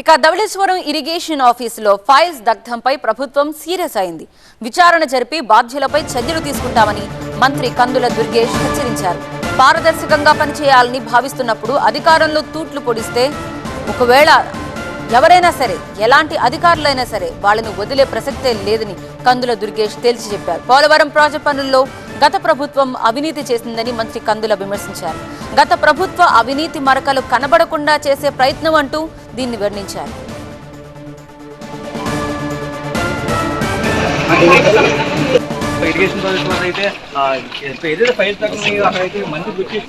ఇక ధవళేశ్వరం ఇరిగేషన్ ఆఫీసులో ఫైల్స్ దగ్ధంపై ప్రభుత్వం సీరియస్ అయింది. విచారణ జరిపి బాధ్యులపై చర్యలు తీసుకుంటామని మంత్రి కందుల దుర్గేష్ హెచ్చరించారు. పారదర్శకంగా పనిచేయాలని భావిస్తున్నప్పుడు అధికారంలో తూట్లు పొడిస్తే ఒకవేళ ఎవరైనా సరే ఎలాంటి అధికారులైనా సరే వాళ్ళని వదిలే ప్రసక్తే లేదని కందుల దుర్గేష్ తేల్చి చెప్పారు. పోలవరం ప్రాజెక్టు పనుల్లో గత ప్రభుత్వం అవినీతి చేసిందని మంత్రి కందుల విమర్శించారు. గత ప్రభుత్వ అవినీతి మరకలు కనబడకుండా చేసే ప్రయత్నం అంటూ దీన్ని వర్ణించారు ఇరిగేషన్ ప్రాజెక్ట్ వల్ల అయితే ఆ, ఏదైతే ఫైల్ తగ్గుతున్నాయో అక్కడైతే మంది వచ్చి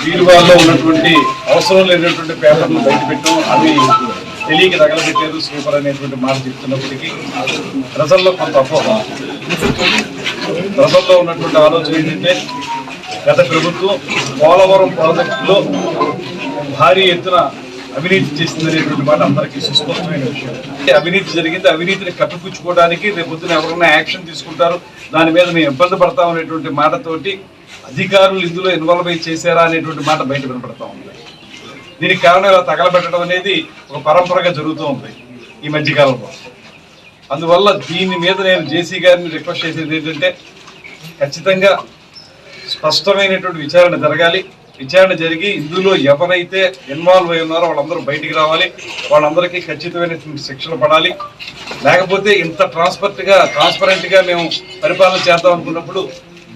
వీలువాల్లో ఉన్నటువంటి అవసరం లేనటువంటి పేపర్లు బయట పెట్టాం అవి తెలియక తగలబెట్టారు సూపర్ అనేటువంటి మాట చెప్తున్నప్పటికీ ప్రజల్లో కొంత అపోహ. ప్రజల్లో ఉన్నటువంటి ఆలోచన ఏంటంటే గత ప్రభుత్వం పోలవరం ప్రాజెక్టులో భారీ ఎత్తున అవినీతి చేసిందనేటువంటి మాట అందరికీ సుస్పష్టమైన విషయం. అవినీతి జరిగింది. అవినీతిని కప్పిపుచ్చుకోవడానికి రేపొద్దున ఎవరైనా యాక్షన్ తీసుకుంటారు. దాని మీద మేము ఇబ్బంది పడతాం అనేటువంటి మాటతోటి అధికారులు ఇందులో ఇన్వాల్వ్ అయి చేశారా అనేటువంటి మాట బయట వినపడతా ఉంది. దీనికి కారణం ఇలా తగలబెట్టడం అనేది ఒక పరంపరగా జరుగుతూ ఉంది ఈ మధ్యకాలంలో. అందువల్ల దీని మీద నేను జేసీ గారిని రిక్వెస్ట్ చేసేది ఏంటంటే ఖచ్చితంగా స్పష్టమైనటువంటి విచారణ జరగాలి. విచారణ జరిగి ఇందులో ఎవరైతే ఇన్వాల్వ్ అయి ఉన్నారో వాళ్ళందరూ బయటికి రావాలి. వాళ్ళందరికీ ఖచ్చితమైనటువంటి శిక్షలు పడాలి. లేకపోతే ఇంత ట్రాన్స్పర్ట్గా గా ట్రాన్స్పరెంట్గా మేము పరిపాలన చేద్దాం అనుకున్నప్పుడు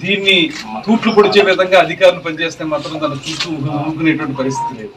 దీన్ని తూట్లు పొడిచే విధంగా అధికారులు పనిచేస్తే మాత్రం దాన్ని చూస్తూ ఊరుకునేటువంటి పరిస్థితి లేదు.